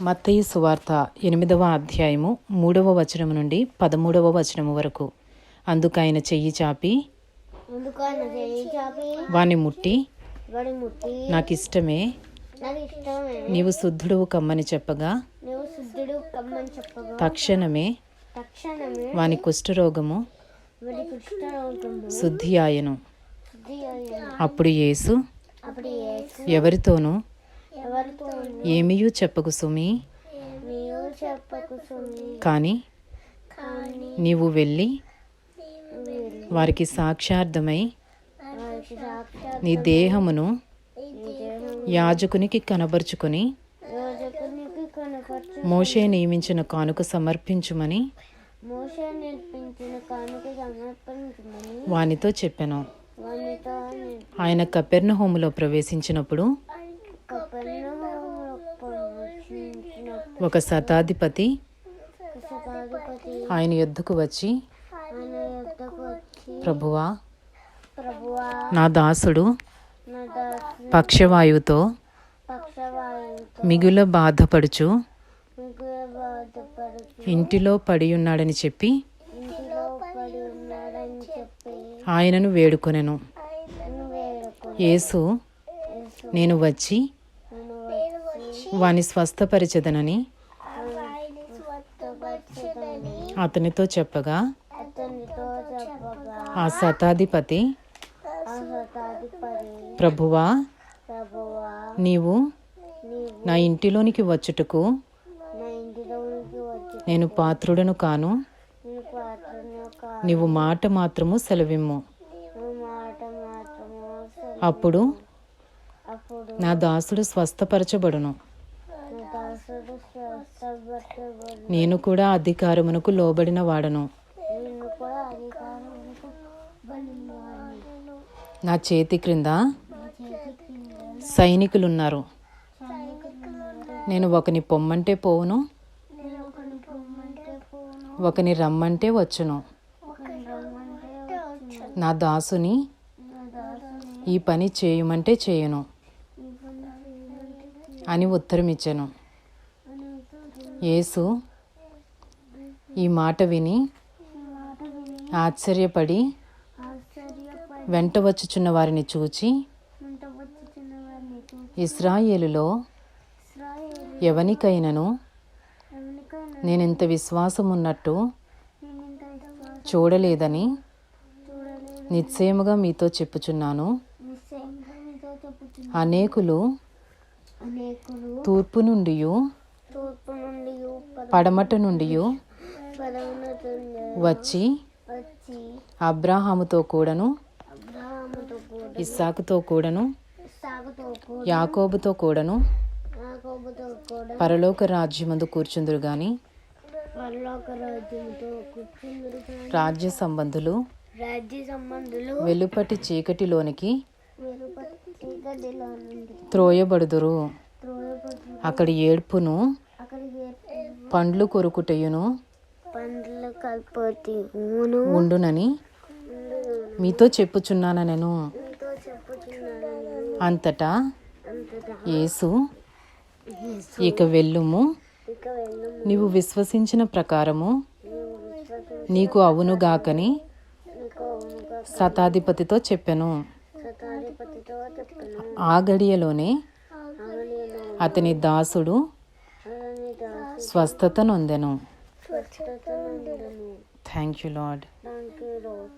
మత్తయి సువార్త ఎనిమిదవ అధ్యాయము మూడవ వచనము నుండి పదమూడవ వచనము వరకు. అందుకైన చెయ్యి చాపి వాని ముట్టి నాకు ఇష్టమే నీవు శుద్ధుడువు కమ్మని చెప్పగా నువ్వు శుద్ధుడు కమ్మని చెప్పగా తక్షణమే వాని కుష్ఠరోగము శుద్ధి ఆయను అప్పుడు యేసు ఎవరితోనూ ఎవరితో ఏమీయూ చెప్పకు సుమి. కానీ నీవు వెళ్ళి వారికి సాక్షార్థమై నీ దేహమును యాజకునికి కనబరుచుకొని మోషే నియమించిన కానుక సమర్పించుమని వానితో చెప్పాను. ఆయన కపెర్ణ హోములో ప్రవేశించినప్పుడు ఒక శతాధిపతి. ఆయన యుద్ధకు వచ్చి ప్రభువా నా దాసుడు పక్షవాయువుతో మిగుల బాధపడుచు ఇంటిలో పడి ఉన్నాడని చెప్పి ఆయనను వేడుకొనెను. యేసు నేను వచ్చి వాని స్వస్థపరిచదనని అతనితో చెప్పగా ఆ శతాధిపతి ప్రభువా నీవు నా ఇంటిలోనికి వచ్చుటకు నేను పాత్రుడను కాను. నీవు మాట మాత్రము సెలవిమ్ము. అప్పుడు నా దాసుడు స్వస్థపరచబడును. నేను కూడా అధికారమునకు లోబడిన వాడను. నా చేతి క్రింద సైనికులున్నారు. నేను ఒకని పొమ్మంటే పోవును. ఒకని రమ్మంటే వచ్చును. నా దాసుని ఈ పని చేయమంటే చేయను. అని ఉత్తరమిచ్చాను. ఇచ్చాను యేసు ఈ మాట విని ఆశ్చర్యపడి వెంట వచ్చుచున్న వారిని చూచి ఇస్రాయేలులో ఇస్రాయేలు ఎవనికైనను నేనింత విశ్వాసం ఉన్నట్టు నేను ఇంత విశ్వాసం చూడలేదని చూడలేదు నిశ్చయముగా మీతో చెప్పుచున్నాను. అనేకులు తూర్పు నుండి పడమట నుండి వచ్చి అబ్రాహాముతో కూడను ఇస్సాకుతో కూడను యాకోబుతో కూడను పరలోక రాజ్యమందు కూర్చుందురు గాని రాజ్య సంబంధులు వెలుపటి చీకటిలోనికి త్రోయబడుదురు. అక్కడి ఏడ్పును పండ్లు కొరుకుటయును? పండ్ల కల్పతి. ఉండునని మీతో చెప్పుచున్నాను నేను అంతటా యేసు ఇక వెళ్ళుము. నీవు విశ్వసించిన ప్రకారము నీకు అవునుగాకని శతాధిపతితో చెప్పెను. ఆ గడియలోనే అతని దాసుడు స్వస్థత నొందెను స్వచ్ఛత నుండను థ్యాంక్ యూ లార్డ్ దానికి రోడ్